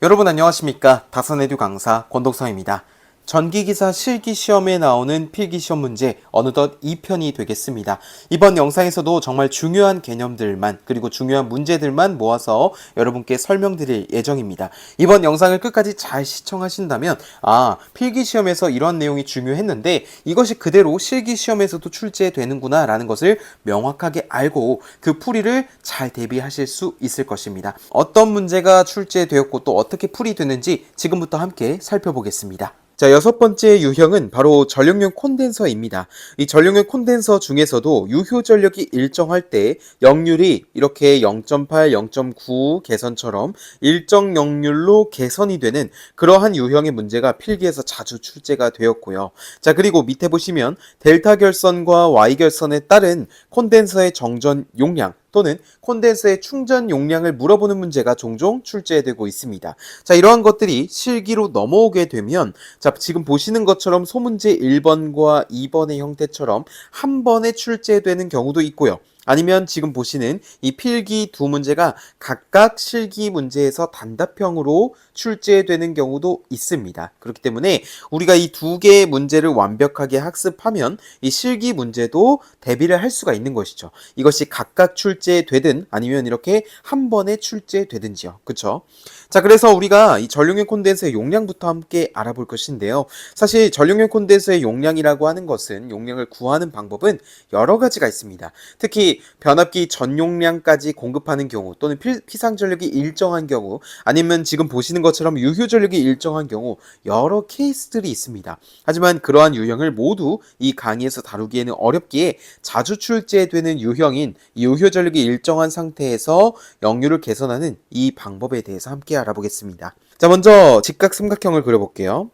여러분 안녕하십니까 다선에듀 강사 권독성입니다. 전기기사 실기 시험에 나오는 필기시험 문제 어느덧 2편이 되겠습니다. 이번 영상에서도 정말 중요한 개념들만 그리고 중요한 문제들만 모아서 여러분께 설명드릴 예정입니다. 이번 영상을 끝까지 잘 시청하신다면 아 필기시험에서 이런 내용이 중요했는데 이것이 그대로 실기시험에서도 출제되는구나 라는 것을 명확하게 알고 그 풀이를 잘 대비하실 수 있을 것입니다. 어떤 문제가 출제되었고 또 어떻게 풀이 되는지 지금부터 함께 살펴보겠습니다. 자, 여섯 번째 유형은 바로 전력용 콘덴서입니다. 이 전력용 콘덴서 중에서도 유효 전력이 일정할 때 역률이 이렇게 0.8, 0.9 개선처럼 일정 역률로 개선이 되는 그러한 유형의 문제가 필기에서 자주 출제가 되었고요. 자, 그리고 밑에 보시면 델타 결선과 Y 결선에 따른 콘덴서의 정전 용량 또는 콘덴서의 충전 용량을 물어보는 문제가 종종 출제되고 있습니다. 자, 이러한 것들이 실기로 넘어오게 되면 자, 지금 보시는 것처럼 소문제 1번과 2번의 형태처럼 한 번에 출제되는 경우도 있고요. 아니면 지금 보시는 이 필기 두 문제가 각각 실기 문제에서 단답형으로 출제되는 경우도 있습니다. 그렇기 때문에 우리가 이 두 개의 문제를 완벽하게 학습하면 이 실기 문제도 대비를 할 수가 있는 것이죠. 이것이 각각 출제되든 아니면 이렇게 한 번에 출제되든지요. 그쵸? 자, 그래서 우리가 이 전용형 콘덴서의 용량부터 함께 알아볼 것인데요. 사실 전용형 콘덴서의 용량이라고 하는 것은 용량을 구하는 방법은 여러 가지가 있습니다. 특히 변압기 전용량까지 공급하는 경우 또는 필, 피상 전력이 일정한 경우 아니면 지금 보시는 것처럼 유효 전력이 일정한 경우 여러 케이스들이 있습니다. 하지만 그러한 유형을 모두 이 강의에서 다루기에는 어렵기에 자주 출제되는 유형인 이 유효 전력이 일정한 상태에서 역률을 개선하는 이 방법에 대해서 함께 알아보겠습니다. 자, 먼저 직각 삼각형을 그려볼게요.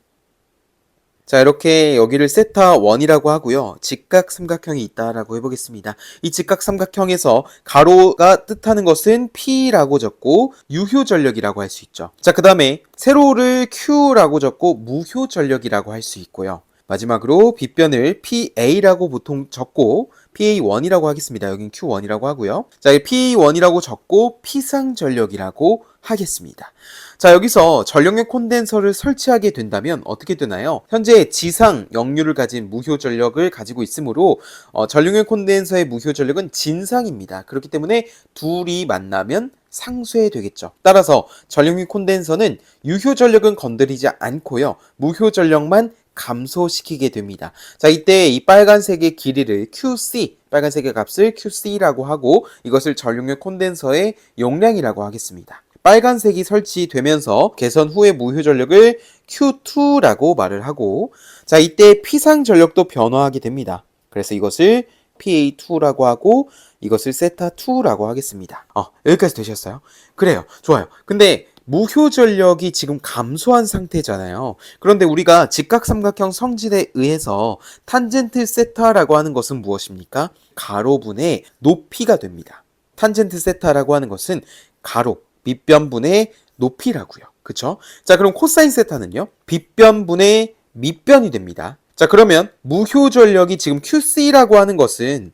자, 이렇게 여기를 세타 1이라고 하고요. 직각 삼각형이 있다라고 해보겠습니다. 이 직각 삼각형에서 가로가 뜻하는 것은 P라고 적고 유효 전력이라고 할 수 있죠. 자, 그 다음에 세로를 Q라고 적고 무효 전력이라고 할 수 있고요. 마지막으로 빗변을 PA라고 보통 적고 PA1이라고 하겠습니다. 여긴 Q1이라고 하고요. 자, 이 PA1이라고 적고 피상 전력이라고 하겠습니다. 자, 여기서 전력용 콘덴서를 설치하게 된다면 어떻게 되나요? 현재 지상 역류를 가진 무효 전력을 가지고 있으므로 어, 전력용 콘덴서의 무효 전력은 진상입니다. 그렇기 때문에 둘이 만나면 상쇄 되겠죠. 따라서 전력용 콘덴서는 유효 전력은 건드리지 않고요. 무효 전력만 감소시키게 됩니다. 자, 이때 이 빨간색의 길이를 QC, 빨간색의 값을 QC라고 하고 이것을 전력용 콘덴서의 용량이라고 하겠습니다. 빨간색이 설치되면서 개선 후의 무효 전력을 Q2라고 말을 하고 자, 이때 피상 전력도 변화하게 됩니다. 그래서 이것을 PA2라고 하고 이것을 세타2라고 하겠습니다. 어, 여기까지 되셨어요? 그래요. 좋아요. 근데 무효 전력이 지금 감소한 상태잖아요. 그런데 우리가 직각 삼각형 성질에 의해서 탄젠트 세타라고 하는 것은 무엇입니까? 가로분의 높이가 됩니다. 탄젠트 세타라고 하는 것은 가로, 밑변분의 높이라고요. 그쵸? 자, 그럼 코사인 세타는요? 빗변분의 밑변이 됩니다. 자, 그러면 무효 전력이 지금 QC라고 하는 것은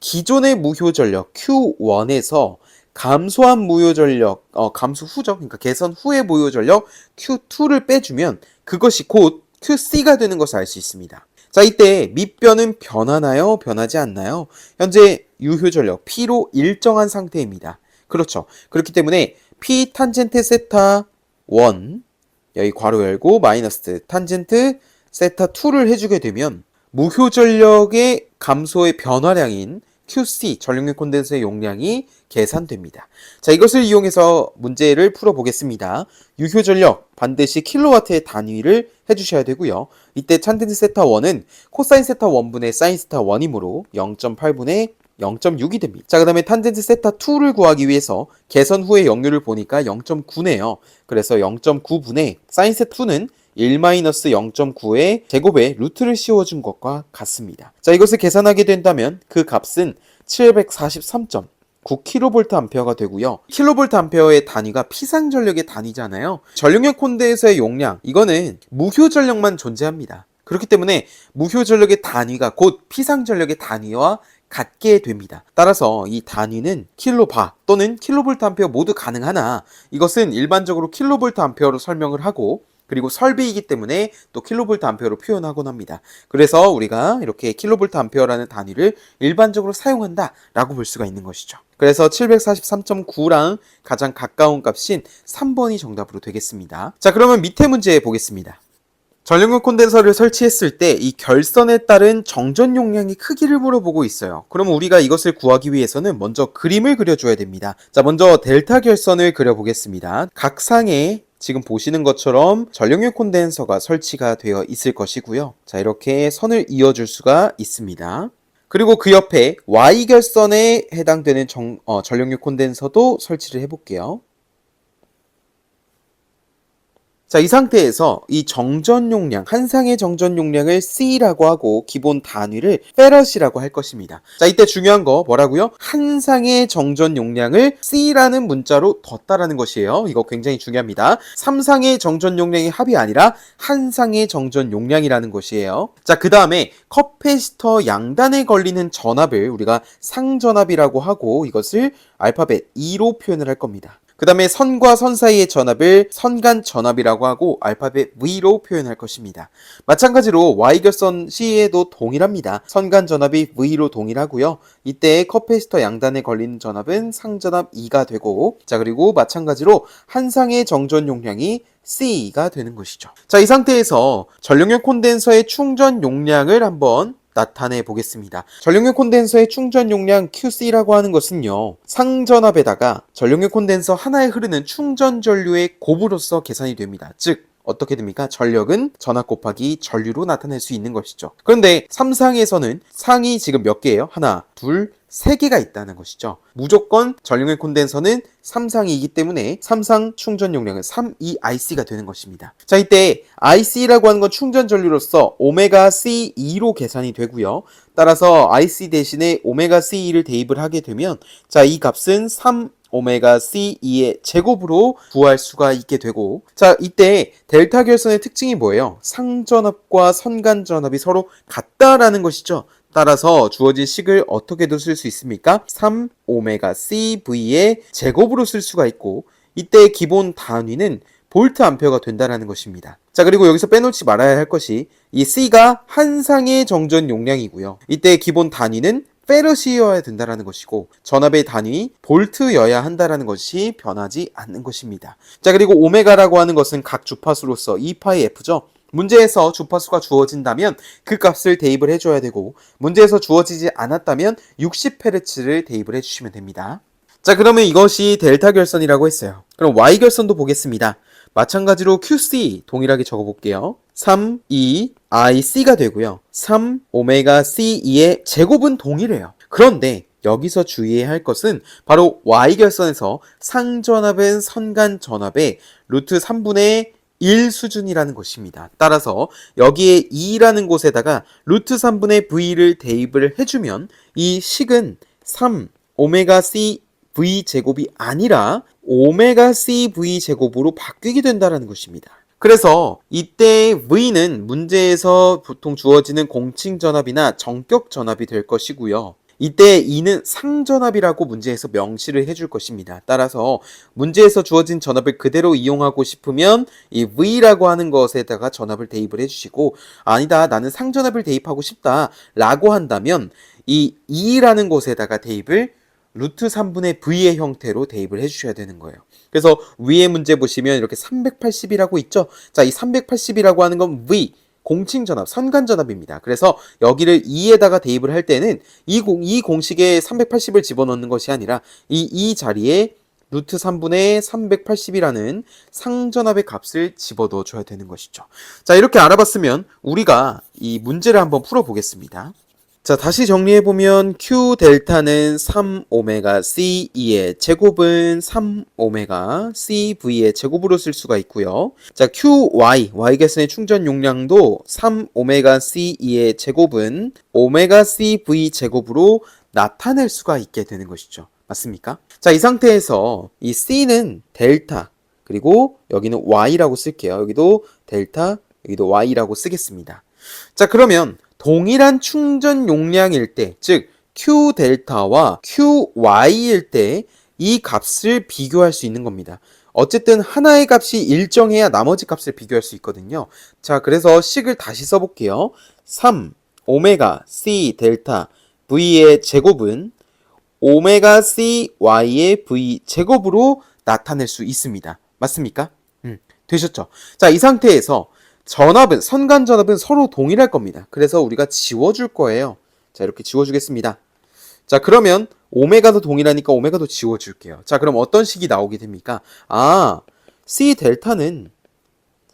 기존의 무효 전력 Q1에서 감소한 무효 전력, 어, 감소 후죠. 그러니까 개선 후의 무효 전력 Q2를 빼주면 그것이 곧 QC가 되는 것을 알 수 있습니다. 자, 이때 밑변은 변하나요? 변하지 않나요? 현재 유효 전력 P로 일정한 상태입니다. 그렇죠. 그렇기 때문에 P 탄젠트 세타 1 여기 괄호 열고 마이너스 탄젠트 세타 2를 해주게 되면 무효 전력의 감소의 변화량인 QC 전력용 콘덴서의 용량이 계산됩니다. 자, 이것을 이용해서 문제를 풀어 보겠습니다. 유효 전력 반드시 킬로와트의 단위를 해 주셔야 되고요. 이때 탄젠트 세타 1은 코사인 세타 1분의 사인 세타 1이므로 0.8분의 0.6이 됩니다. 자, 그 다음에 탄젠트 세타 2를 구하기 위해서 개선 후의 역률을 보니까 0.9네요. 그래서 0.9분의 사인 세타 2는 1-0.9의 제곱에 루트를 씌워준 것과 같습니다. 자, 이것을 계산하게 된다면 그 값은 743. 9kVA가 되고요. kVA의 단위가 피상 전력의 단위잖아요. 전력용 콘덴서의 용량 이거는 무효 전력만 존재합니다. 그렇기 때문에 무효 전력의 단위가 곧 피상 전력의 단위와 갖게 됩니다. 따라서 이 단위는 킬로바 또는 킬로볼트 암페어 모두 가능하나 이것은 일반적으로 킬로볼트 암페어로 설명을 하고 그리고 설비이기 때문에 또 킬로볼트 암페어로 표현하곤 합니다. 그래서 우리가 이렇게 킬로볼트 암페어라는 단위를 일반적으로 사용한다라고 볼 수가 있는 것이죠. 그래서 743.9랑 가장 가까운 값인 3번이 정답으로 되겠습니다. 자, 그러면 밑에 문제 보겠습니다. 전력용 콘덴서를 설치했을 때 이 결선에 따른 정전 용량의 크기를 물어보고 있어요. 그러면 우리가 이것을 구하기 위해서는 먼저 그림을 그려줘야 됩니다. 자, 먼저 델타 결선을 그려보겠습니다. 각 상에 지금 보시는 것처럼 전력용 콘덴서가 설치가 되어 있을 것이고요. 자, 이렇게 선을 이어줄 수가 있습니다. 그리고 그 옆에 Y 결선에 해당되는 정, 어, 전력용 콘덴서도 설치를 해볼게요. 자, 이 상태에서 이 정전 용량, 한 상의 정전 용량을 C라고 하고 기본 단위를 페럿이라고 할 것입니다. 자, 이때 중요한 거 뭐라고요? 한 상의 정전 용량을 C라는 문자로 뒀다라는 것이에요. 이거 굉장히 중요합니다. 3상의 정전 용량의 합이 아니라 한 상의 정전 용량이라는 것이에요. 자, 그 다음에 커패시터 양단에 걸리는 전압을 우리가 상전압이라고 하고 이것을 알파벳 2로 표현을 할 겁니다. 그 다음에 선과 선 사이의 전압을 선간 전압이라고 하고 알파벳 V로 표현할 것입니다. 마찬가지로 Y결선 C에도 동일합니다. 선간 전압이 V로 동일하고요. 이때 커패시터 양단에 걸리는 전압은 상전압 2가 되고 자 그리고 마찬가지로 한 상의 정전 용량이 C가 되는 것이죠. 자, 이 상태에서 전력용 콘덴서의 충전 용량을 한번 나타내 보겠습니다. 전력용 콘덴서의 충전 용량 QC라고 하는 것은요. 상전압에다가 전력용 콘덴서 하나에 흐르는 충전 전류의 곱으로서 계산이 됩니다. 즉 어떻게 됩니까? 전력은 전압 곱하기 전류로 나타낼 수 있는 것이죠. 그런데 3상에서는 상이 지금 몇 개예요? 하나, 둘, 세 개가 있다는 것이죠. 무조건 전력용 콘덴서는 3상이기 때문에 3상 충전 용량은 32IC가 되는 것입니다. 자, 이때 IC라고 하는 건 충전 전류로서 오메가 C2로 계산이 되고요. 따라서 IC 대신에 오메가 C2를 대입을 하게 되면 자, 이 값은 3 오메가 C2의 제곱으로 구할 수가 있게 되고 자 이때 델타 결선의 특징이 뭐예요? 상전압과 선간전압이 서로 같다라는 것이죠. 따라서 주어진 식을 어떻게도 쓸 수 있습니까? 3 오메가 CV의 제곱으로 쓸 수가 있고 이때 기본 단위는 볼트 암페어가 된다라는 것입니다. 자, 그리고 여기서 빼놓지 말아야 할 것이 이 C가 한 상의 정전 용량이고요. 이때 기본 단위는 페르시여야 된다라는 것이고 전압의 단위 볼트여야 한다라는 것이 변하지 않는 것입니다. 자, 그리고 오메가라고 하는 것은 각 주파수로서 2파이 F죠. 문제에서 주파수가 주어진다면 그 값을 대입을 해줘야 되고 문제에서 주어지지 않았다면 60Hz를 대입을 해주시면 됩니다. 자 그러면 이것이 델타 결선이라고 했어요. 그럼 Y 결선도 보겠습니다. 마찬가지로 QC 동일하게 적어볼게요. 3, 2, IC가 되고요. 3, 오메가 C2의 제곱은 동일해요. 그런데 여기서 주의해야 할 것은 바로 Y결선에서 상전압은 선간전압의 루트 3분의 1 수준이라는 것입니다. 따라서 여기에 2라는 곳에다가 루트 3분의 V를 대입을 해주면 이 식은 3 오메가 C V 제곱이 아니라 오메가 C V 제곱으로 바뀌게 된다는 것입니다. 그래서 이때 V는 문제에서 보통 주어지는 공칭 전압이나 정격 전압이 될 것이고요. 이때 이는 상전압이라고 문제에서 명시를 해줄 것입니다. 따라서 문제에서 주어진 전압을 그대로 이용하고 싶으면 이 V라고 하는 것에다가 전압을 대입을 해주시고 아니다 나는 상전압을 대입하고 싶다 라고 한다면 이 2라는 곳에다가 대입을 루트 3분의 V의 형태로 대입을 해주셔야 되는 거예요. 그래서 위에 문제 보시면 이렇게 380이라고 있죠? 자, 이 380이라고 하는 건 V, 공칭전압, 선간전압입니다. 그래서 여기를 2에다가 대입을 할 때는 이, 공, 이 공식에 380을 집어넣는 것이 아니라 이, 이 자리에 루트 3분의 380이라는 상전압의 값을 집어넣어 줘야 되는 것이죠. 자, 이렇게 알아봤으면 우리가 이 문제를 한번 풀어보겠습니다. 자, 다시 정리해보면 Q 델타는 3 오메가 C2의 제곱은 3 오메가 CV의 제곱으로 쓸 수가 있고요. 자, QY, Y계선의 충전 용량도 3 오메가 C2의 제곱은 오메가 CV 제곱으로 나타낼 수가 있게 되는 것이죠. 맞습니까? 자, 이 상태에서 이 C는 델타, 그리고 여기는 Y라고 쓸게요. 여기도 델타, 여기도 Y라고 쓰겠습니다. 자, 그러면 동일한 충전 용량일 때, 즉 Q 델타와 QY일 때 이 값을 비교할 수 있는 겁니다. 어쨌든 하나의 값이 일정해야 나머지 값을 비교할 수 있거든요. 자, 그래서 식을 다시 써볼게요. 3 오메가 C 델타 V의 제곱은 오메가 C Y의 V 제곱으로 나타낼 수 있습니다. 맞습니까? 음, 되셨죠? 자, 이 상태에서 전압은, 선간 전압은 서로 동일할 겁니다. 그래서 우리가 지워줄 거예요. 자, 이렇게 지워주겠습니다. 자, 그러면 오메가도 동일하니까 오메가도 지워줄게요. 자, 그럼 어떤 식이 나오게 됩니까? 아, C 델타는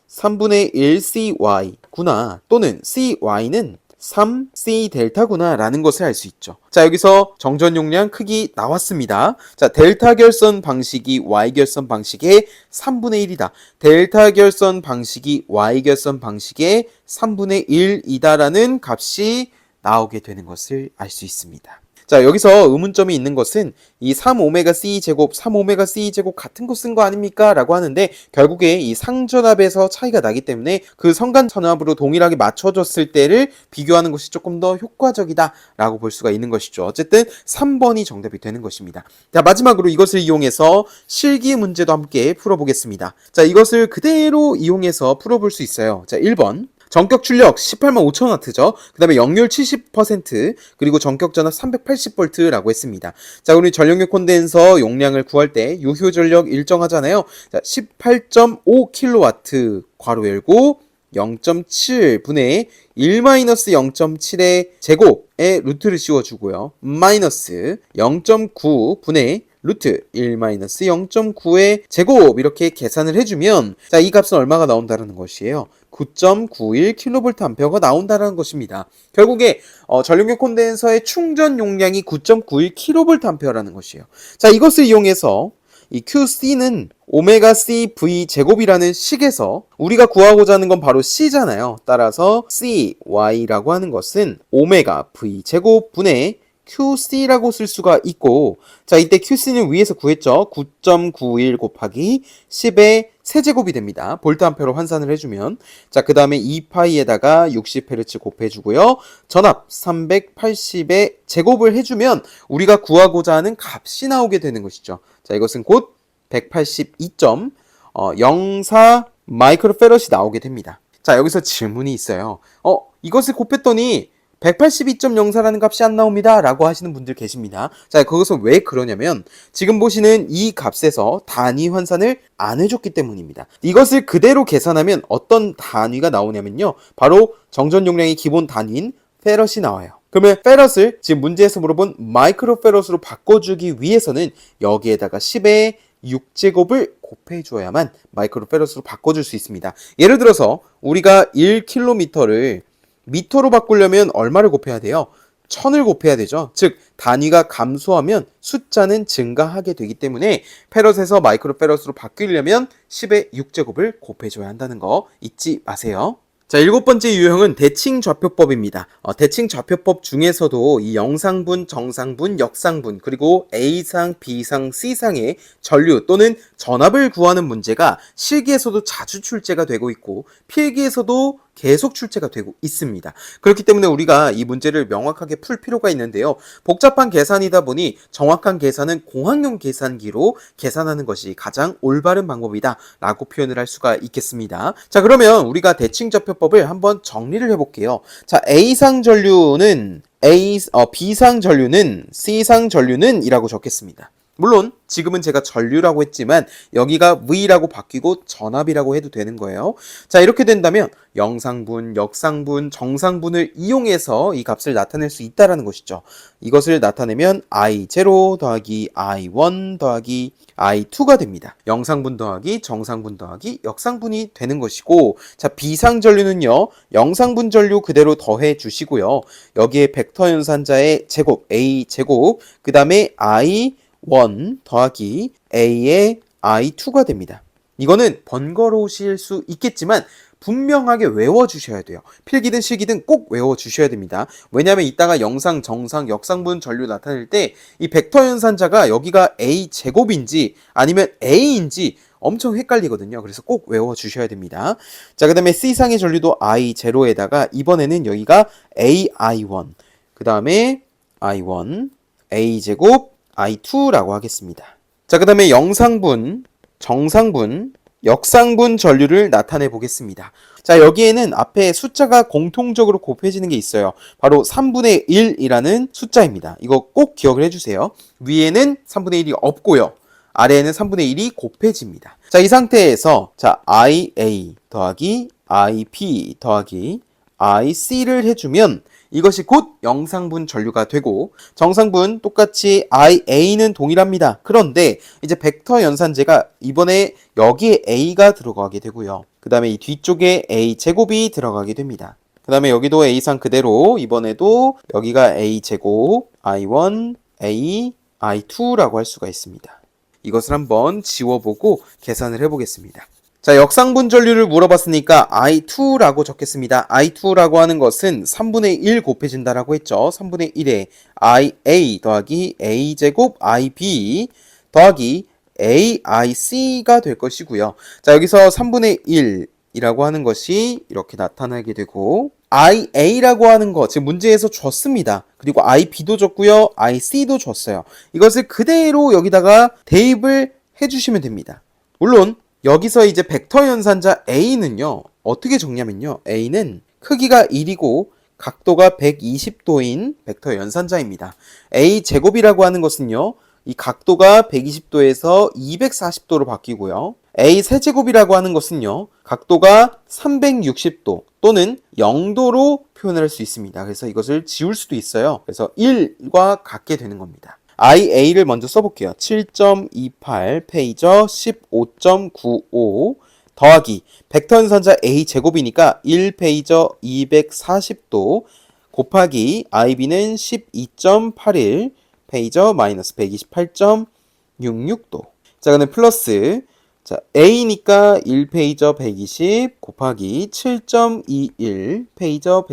3분의 1CY구나. 또는 CY는 3C 델타구나 라는 것을 알 수 있죠. 자, 여기서 정전 용량 크기 나왔습니다. 자, 델타 결선 방식이 Y 결선 방식의 3분의 1이다. 델타 결선 방식이 Y 결선 방식의 3분의 1이다라는 값이 나오게 되는 것을 알 수 있습니다. 자, 여기서 의문점이 있는 것은 이 3오메가 C 제곱, 3오메가 C 제곱 같은 거 쓴 거 아닙니까? 라고 하는데 결국에 이 상전압에서 차이가 나기 때문에 그 성간전압으로 동일하게 맞춰줬을 때를 비교하는 것이 조금 더 효과적이다 라고 볼 수가 있는 것이죠. 어쨌든 3번이 정답이 되는 것입니다. 자, 마지막으로 이것을 이용해서 실기 문제도 함께 풀어보겠습니다. 자, 이것을 그대로 이용해서 풀어볼 수 있어요. 자, 1번. 전격 출력 18만 5천 와트죠. 그 다음에 역률 70% 그리고 전격 전압 380V라고 했습니다. 자, 우리 전력률 콘덴서 용량을 구할 때 유효 전력 일정하잖아요. 자, 18.5kW 괄호 열고 0.7분의 1-0.7의 제곱의 루트를 씌워주고요. 마이너스 0.9분의 루트 1-0.9의 제곱 이렇게 계산을 해주면 자 이 값은 얼마가 나온다는 것이에요. 9.91kVA가 나온다는 것입니다. 결국에 어, 전력용 콘덴서의 충전 용량이 9.91kVA라는 것이에요. 자 이것을 이용해서 이 QC는 오메가 C V 제곱이라는 식에서 우리가 구하고자 하는 건 바로 C잖아요. 따라서 CY라고 하는 것은 오메가 V 제곱 분의 QC라고 쓸 수가 있고 자 이때 QC는 위에서 구했죠. 9.91 곱하기 10의 세제곱이 됩니다. 볼트 암페로 환산을 해주면. 자그 다음에 2파이에다가 60Hz 곱해주고요. 전압 380의 제곱을 해주면 우리가 구하고자 하는 값이 나오게 되는 것이죠. 자 이것은 곧 182.04 마이크로페럿이 나오게 됩니다. 자 여기서 질문이 있어요. 어 이것을 곱했더니 182.04라는 값이 안 나옵니다. 라고 하시는 분들 계십니다. 자, 그것은 왜 그러냐면 지금 보시는 이 값에서 단위 환산을 안 해줬기 때문입니다. 이것을 그대로 계산하면 어떤 단위가 나오냐면요. 바로 정전 용량의 기본 단위인 페럿이 나와요. 그러면 페럿을 지금 문제에서 물어본 마이크로 페럿으로 바꿔주기 위해서는 여기에다가 10의 6제곱을 곱해줘야만 마이크로 페럿으로 바꿔줄 수 있습니다. 예를 들어서 우리가 1km를 미터로 바꾸려면 얼마를 곱해야 돼요? 천을 곱해야 되죠. 즉 단위가 감소하면 숫자는 증가하게 되기 때문에 페럿에서 마이크로 페럿으로 바뀌려면 10의 6제곱을 곱해줘야 한다는 거 잊지 마세요. 자, 일곱 번째 유형은 대칭 좌표법입니다. 어, 대칭 좌표법 중에서도 이 영상분, 정상분, 역상분, 그리고 A상, B상, C상의 전류 또는 전압을 구하는 문제가 실기에서도 자주 출제가 되고 있고 필기에서도 계속 출제가 되고 있습니다. 그렇기 때문에 우리가 이 문제를 명확하게 풀 필요가 있는데요. 복잡한 계산이다 보니 정확한 계산은 공학용 계산기로 계산하는 것이 가장 올바른 방법이다 라고 표현을 할 수가 있겠습니다. 자 그러면 우리가 대칭좌표법을 한번 정리를 해볼게요. 자 A상 전류는 A, 어, B상 전류는 C상 전류는 이라고 적겠습니다. 물론 지금은 제가 전류라고 했지만 여기가 V라고 바뀌고 전압이라고 해도 되는 거예요. 자 이렇게 된다면 영상분, 역상분, 정상분을 이용해서 이 값을 나타낼 수 있다라는 것이죠. 이것을 나타내면 I0 더하기 I1 더하기 I2가 됩니다. 영상분 더하기 정상분 더하기 역상분이 되는 것이고 자 비상 전류는요. 영상분 전류 그대로 더해 주시고요. 여기에 벡터 연산자의 제곱 A 제곱 그 다음에 I 1 더하기 a의 i2가 됩니다. 이거는 번거로우실 수 있겠지만 분명하게 외워주셔야 돼요. 필기든 실기든 꼭 외워주셔야 됩니다. 왜냐하면 이따가 영상, 정상, 역상분 전류 나타낼 때 이 벡터 연산자가 여기가 a 제곱인지 아니면 a인지 엄청 헷갈리거든요. 그래서 꼭 외워주셔야 됩니다. 자, 그 다음에 C상의 전류도 I0에다가 이번에는 여기가 AI1, 그 다음에 I1, A제곱 I2라고 하겠습니다. 자, 그 다음에 영상분, 정상분, 역상분 전류를 나타내 보겠습니다. 자, 여기에는 앞에 숫자가 공통적으로 곱해지는 게 있어요. 바로 3분의 1이라는 숫자입니다. 이거 꼭 기억을 해주세요. 위에는 3분의 1이 없고요. 아래에는 3분의 1이 곱해집니다. 자, 이 상태에서 자, IA 더하기 IP 더하기 IC를 해주면 이것이 곧 영상분 전류가 되고 정상분 똑같이 IA는 동일합니다. 그런데 이제 벡터 연산제가 이번에 여기에 A가 들어가게 되고요. 그 다음에 이 뒤쪽에 A 제곱이 들어가게 됩니다. 그 다음에 여기도 A상 그대로 이번에도 여기가 A 제곱 I1, A, I2라고 할 수가 있습니다. 이것을 한번 지워보고 계산을 해보겠습니다. 자, 역상분 전류를 물어봤으니까 I2라고 적겠습니다. I2라고 하는 것은 3분의 1 곱해진다라고 했죠. 3분의 1에 IA 더하기 A제곱 IB 더하기 AIC가 될 것이고요. 자, 여기서 3분의 1이라고 하는 것이 이렇게 나타나게 되고 IA라고 하는 거 지금 문제에서 줬습니다. 그리고 IB도 줬고요. IC도 줬어요. 이것을 그대로 여기다가 대입을 해주시면 됩니다. 물론 여기서 이제 벡터 연산자 A는요. 어떻게 적냐면요. A는 크기가 1이고 각도가 120도인 벡터 연산자입니다. A 제곱이라고 하는 것은요. 이 각도가 120도에서 240도로 바뀌고요. A 세제곱이라고 하는 것은요. 각도가 360도 또는 0도로 표현을 할수 있습니다. 그래서 이것을 지울 수도 있어요. 그래서 1과 같게 되는 겁니다. IA를 먼저 써볼게요. 7.28 페이저 15.95 더하기 벡터 연산자 A 제곱이니까 1 페이저 240도 곱하기 IB는 12.81 페이저 마이너스 128.66도. 자, 그다음 플러스 자, A니까 1 페이저 120 곱하기 7.21 페이저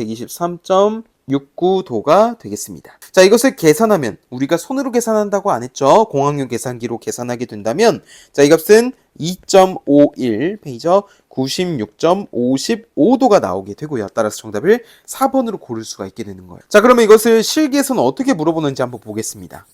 123.69도가 되겠습니다. 자, 이것을 계산하면 우리가 손으로 계산한다고 안 했죠? 공학용 계산기로 계산하게 된다면 자, 이 값은 2.51 페이저 96.55도가 나오게 되고요. 따라서 정답을 4번으로 고를 수가 있게 되는 거예요. 자, 그러면 이것을 실기에서는 어떻게 물어보는지 한번 보겠습니다.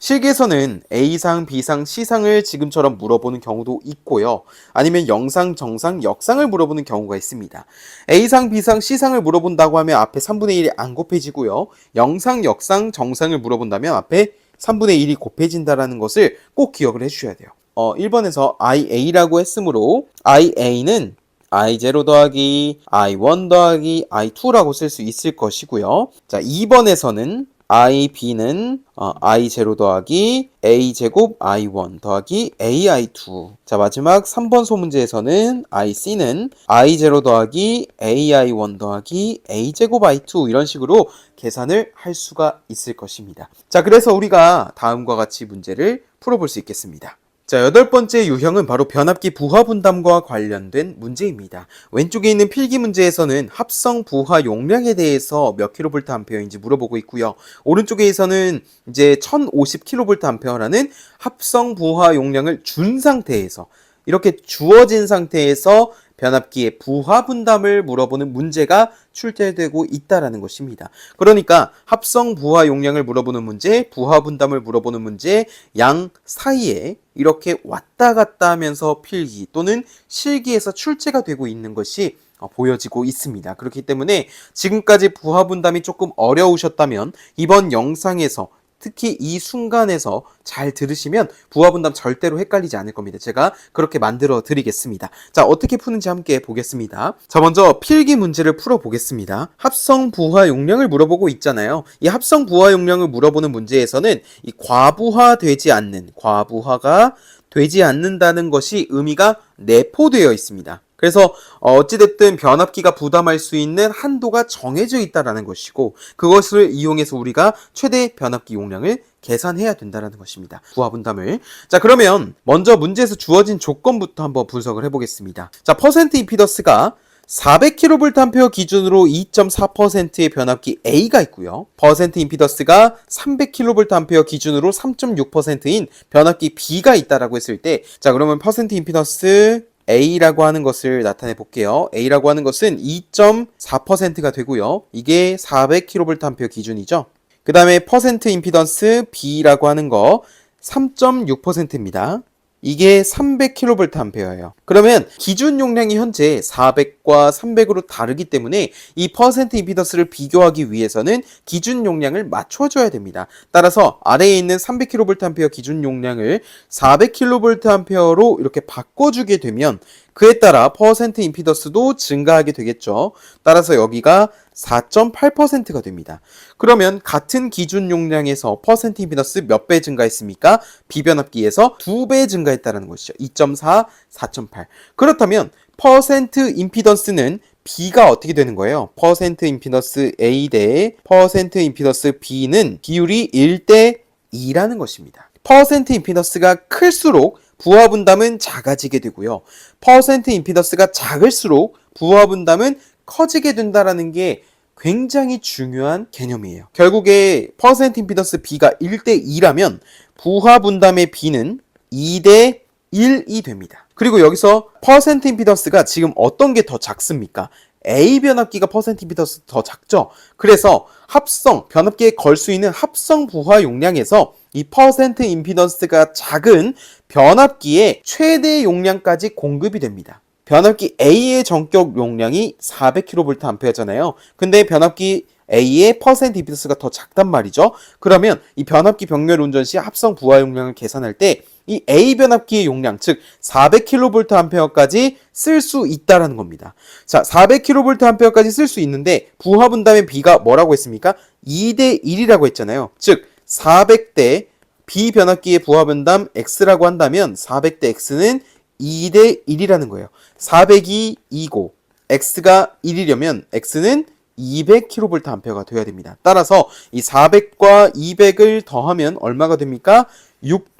실기에서는 A상, B상, C상을 지금처럼 물어보는 경우도 있고요. 아니면 영상, 정상, 역상을 물어보는 경우가 있습니다. A상, B상, C상을 물어본다고 하면 앞에 3분의 1이 안 곱해지고요. 영상, 역상, 정상을 물어본다면 앞에 3분의 1이 곱해진다라는 것을 꼭 기억을 해주셔야 돼요. 어, 1번에서 IA라고 했으므로 IA는 I0 더하기 I1 더하기 I2라고 쓸 수 있을 것이고요. 자, 2번에서는 IB는 어, I0 더하기 A제곱 I1 더하기 AI2 자 마지막 3번 소문제에서는 IC는 I0 더하기 AI1 더하기 A제곱 I2 이런 식으로 계산을 할 수가 있을 것입니다. 자 그래서 우리가 다음과 같이 문제를 풀어볼 수 있겠습니다. 자, 여덟 번째 유형은 바로 변압기 부하 분담과 관련된 문제입니다. 왼쪽에 있는 필기 문제에서는 합성 부하 용량에 대해서 몇 킬로볼트 암페어인지 물어보고 있고요. 오른쪽에서는 이제 1050 킬로볼트 암페어라는 합성 부하 용량을 준 상태에서 이렇게 주어진 상태에서 변압기의 부하 분담을 물어보는 문제가 출제되고 있다라는 것입니다. 그러니까 합성 부하 용량을 물어보는 문제, 부하 분담을 물어보는 문제 양 사이에 이렇게 왔다 갔다 하면서 필기 또는 실기에서 출제가 되고 있는 것이 어, 보여지고 있습니다. 그렇기 때문에 지금까지 부하 분담이 조금 어려우셨다면 이번 영상에서 특히 이 순간에서 잘 들으시면 부하 분담 절대로 헷갈리지 않을 겁니다. 제가 그렇게 만들어 드리겠습니다. 자, 어떻게 푸는지 함께 보겠습니다. 자, 먼저 필기 문제를 풀어 보겠습니다. 합성 부하 용량을 물어보고 있잖아요. 이 합성 부하 용량을 물어보는 문제에서는 이 과부하 되지 않는 과부하가 되지 않는다는 것이 의미가 내포되어 있습니다. 그래서 어, 어찌됐든 변압기가 부담할 수 있는 한도가 정해져 있다라는 것이고 그것을 이용해서 우리가 최대 변압기 용량을 계산해야 된다는 것입니다. 부하 분담을. 자, 그러면 먼저 문제에서 주어진 조건부터 한번 분석을 해보겠습니다. 자, 퍼센트 임피더스가 400kVA 기준으로 2.4%의 변압기 A가 있고요. 퍼센트 임피더스가 300kVA 기준으로 3.6%인 변압기 B가 있다라고 했을 때, 자 그러면 퍼센트 임피더스 A라고 하는 것을 나타내 볼게요. A라고 하는 것은 2.4%가 되고요. 이게 400kVA 기준이죠. 그 다음에 퍼센트 임피던스 B라고 하는 거 3.6%입니다. 이게 300kVA예요. 그러면 기준 용량이 현재 400과 300으로 다르기 때문에 이 퍼센트 임피던스를 비교하기 위해서는 기준 용량을 맞춰줘야 됩니다. 따라서 아래에 있는 300kVA 기준 용량을 400kVA로 이렇게 바꿔주게 되면 그에 따라 퍼센트 임피던스도 증가하게 되겠죠. 따라서 여기가 4.8%가 됩니다. 그러면 같은 기준 용량에서 퍼센트 임피던스 몇 배 증가했습니까? 비변압기에서 2배 증가했다는 것이죠. 2.4, 4.8. 그렇다면 퍼센트 임피던스는 B가 어떻게 되는 거예요? 퍼센트 임피던스 A 대 퍼센트 임피던스 B는 비율이 1대 2라는 것입니다. 퍼센트 임피던스가 클수록 부하 분담은 작아지게 되고요. 퍼센트 임피던스가 작을수록 부하 분담은 커지게 된다라는 게 굉장히 중요한 개념이에요. 결국에 퍼센트 임피던스 B가 1대 2라면 부하 분담의 B는 2대 1이 됩니다. 그리고 여기서 퍼센트 임피던스가 지금 어떤 게 더 작습니까? A 변압기가 퍼센트 임피던스 더 작죠. 그래서 합성 변압기에 걸 수 있는 합성 부하 용량에서 이 퍼센트 임피던스가 작은 변압기의 최대 용량까지 공급이 됩니다. 변압기 A의 전격 용량이 400kVA잖아요. 근데 변압기 A의 퍼센트 임피던스가 더 작단 말이죠. 그러면 이 변압기 병렬 운전 시 합성 부하 용량을 계산할 때 이 A 변압기의 용량, 즉 400kVA까지 쓸 수 있다라는 겁니다. 자, 400kVA까지 쓸 수 있는데 부하 분담의 B가 뭐라고 했습니까? 2대 1이라고 했잖아요. 즉 400대 B 변압기의 부하 분담 X라고 한다면 400대 X는 2대 1이라는 거예요. 400이 2고 X가 1이려면 X는 200kVA가 되어야 됩니다. 따라서 이 400과 200을 더하면 얼마가 됩니까?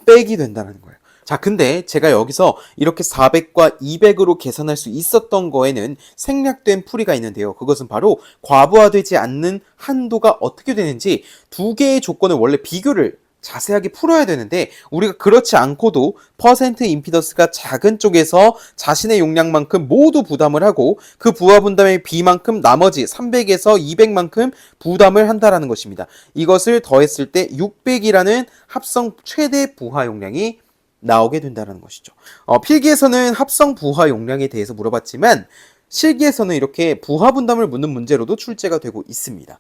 600이 된다는 거예요. 자, 근데 제가 여기서 이렇게 400과 200으로 계산할 수 있었던 거에는 생략된 풀이가 있는데요. 그것은 바로 과부하되지 않는 한도가 어떻게 되는지 두 개의 조건을 원래 비교를 자세하게 풀어야 되는데 우리가 그렇지 않고도 퍼센트 임피던스가 작은 쪽에서 자신의 용량만큼 모두 부담을 하고 그 부하 분담의 B만큼 나머지 300에서 200만큼 부담을 한다라는 것입니다. 이것을 더했을 때 600이라는 합성 최대 부하 용량이 나오게 된다는 것이죠. 어, 필기에서는 합성 부하 용량에 대해서 물어봤지만 실기에서는 이렇게 부하 분담을 묻는 문제로도 출제가 되고 있습니다.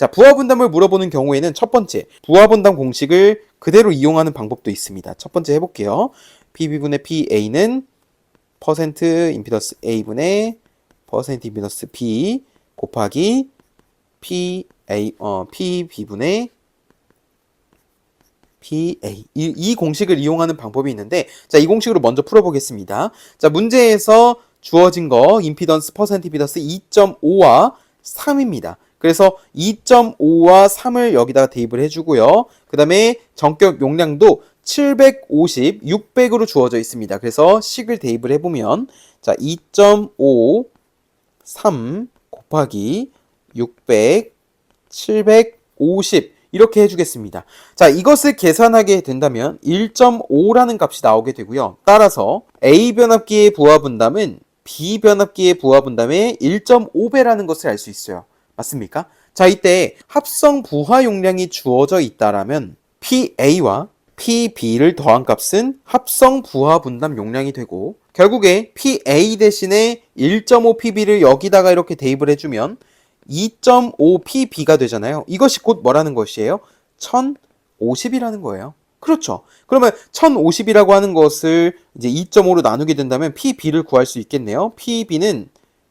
자, 부하 분담을 물어보는 경우에는 첫 번째, 부하 분담 공식을 그대로 이용하는 방법도 있습니다. 첫 번째 해볼게요. PB분의 PA는 퍼센트 임피던스 A분의 퍼센트 임피던스 B 곱하기 PA, 어, PB분의 PA. 이, 이 공식을 이용하는 방법이 있는데, 자, 이 공식으로 먼저 풀어보겠습니다. 자, 문제에서 주어진 거, 임피던스, 퍼센트 임피던스 2.5와 3입니다. 그래서 2.5와 3을 여기다가 대입을 해주고요. 그 다음에 전격 용량도 750, 600으로 주어져 있습니다. 그래서 식을 대입을 해보면, 자, 2.5, 3 곱하기 600, 750, 이렇게 해주겠습니다. 자, 이것을 계산하게 된다면 1.5라는 값이 나오게 되고요. 따라서 A 변압기의 부하 분담은 B 변압기의 부하 분담의 1.5배라는 것을 알 수 있어요. 맞습니까? 자, 이때 합성 부하 용량이 주어져 있다라면 PA와 PB를 더한 값은 합성 부하 분담 용량이 되고 결국에 PA 대신에 1.5PB를 여기다가 이렇게 대입을 해주면 2.5PB가 되잖아요. 이것이 곧 뭐라는 것이에요? 1050이라는 거예요. 그렇죠. 그러면 1050이라고 하는 것을 이제 2.5로 나누게 된다면 PB를 구할 수 있겠네요. PB는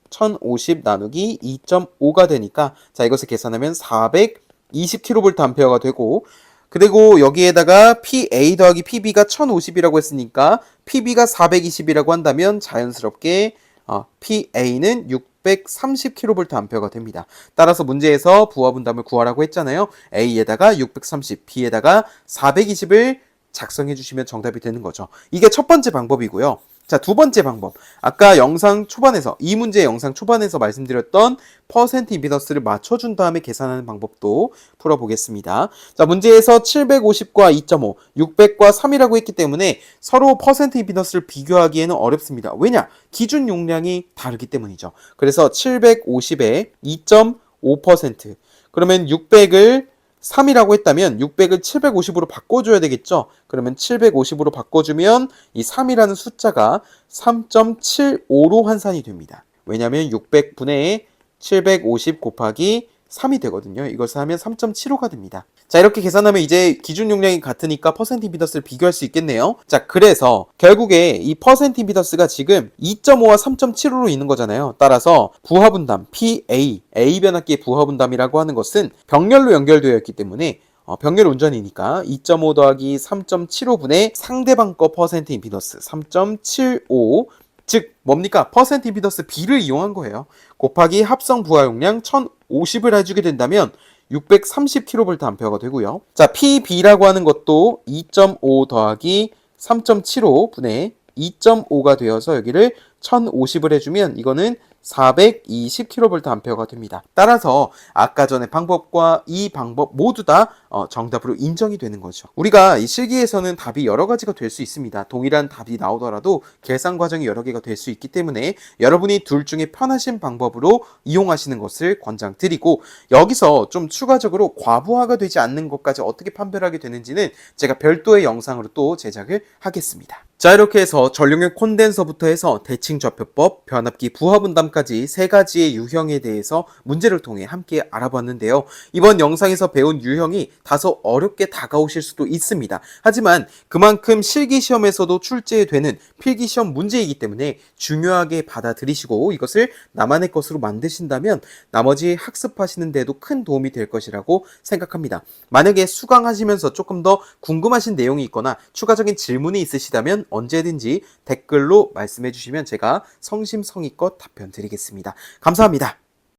1050 나누기 2.5가 되니까 자 이것을 계산하면 420kVA가 되고 그리고 여기에다가 PA 더하기 PB가 1050이라고 했으니까 PB가 420이라고 한다면 자연스럽게 어, PA는 630kVA가 됩니다. 따라서 문제에서 부하 분담을 구하라고 했잖아요. A에다가 630, B에다가 420을 작성해 주시면 정답이 되는 거죠. 이게 첫 번째 방법이고요. 자, 두 번째 방법. 아까 영상 초반에서, 이 문제 영상 초반에서 말씀드렸던 퍼센트 임피던스를 맞춰준 다음에 계산하는 방법도 풀어보겠습니다. 자, 문제에서 750과 2.5, 600과 3이라고 했기 때문에 서로 퍼센트 임피던스를 비교하기에는 어렵습니다. 왜냐? 기준 용량이 다르기 때문이죠. 그래서 750에 2.5%, 그러면 600을 3이라고 했다면 600을 750으로 바꿔줘야 되겠죠? 그러면 750으로 바꿔주면 이 3이라는 숫자가 3.75로 환산이 됩니다. 왜냐하면 600분의 750 곱하기 3이 되거든요. 이것을 하면 3.75가 됩니다. 자, 이렇게 계산하면 이제 기준 용량이 같으니까 퍼센트 임피던스를 비교할 수 있겠네요. 자, 그래서 결국에 이 퍼센트 임피던스가 지금 2.5와 3.75로 있는 거잖아요. 따라서 부하분담 PA, A 변압기의 부하분담이라고 하는 것은 병렬로 연결되어 있기 때문에 어, 병렬 운전이니까 2.5 더하기 3.75분의 상대방 거 퍼센트 임피던스 3.75 즉 뭡니까? 퍼센트 임피던스 B를 이용한 거예요. 곱하기 합성 부하 용량 1050을 해주게 된다면 630kVA가 되고요. 자, PB라고 하는 것도 2.5 더하기 3.75 분의 2.5가 되어서 여기를 1050을 해주면 이거는 420kVA가 됩니다. 따라서 아까 전의 방법과 이 방법 모두 다 어, 정답으로 인정이 되는 거죠. 우리가 이 실기에서는 답이 여러 가지가 될 수 있습니다. 동일한 답이 나오더라도 계산 과정이 여러 개가 될 수 있기 때문에 여러분이 둘 중에 편하신 방법으로 이용하시는 것을 권장드리고 여기서 좀 추가적으로 과부하가 되지 않는 것까지 어떻게 판별하게 되는지는 제가 별도의 영상으로 또 제작을 하겠습니다. 자 이렇게 해서 전류용 콘덴서부터 해서 대칭 좌표법, 변압기 부하 분담까지 세 가지의 유형에 대해서 문제를 통해 함께 알아봤는데요. 이번 영상에서 배운 유형이 다소 어렵게 다가오실 수도 있습니다. 하지만 그만큼 실기 시험에서도 출제되는 필기 시험 문제이기 때문에 중요하게 받아들이시고 이것을 나만의 것으로 만드신다면 나머지 학습하시는 데도 큰 도움이 될 것이라고 생각합니다. 만약에 수강하시면서 조금 더 궁금하신 내용이 있거나 추가적인 질문이 있으시다면 언제든지 댓글로 말씀해 주시면 제가 성심성의껏 답변 드리겠습니다. 감사합니다.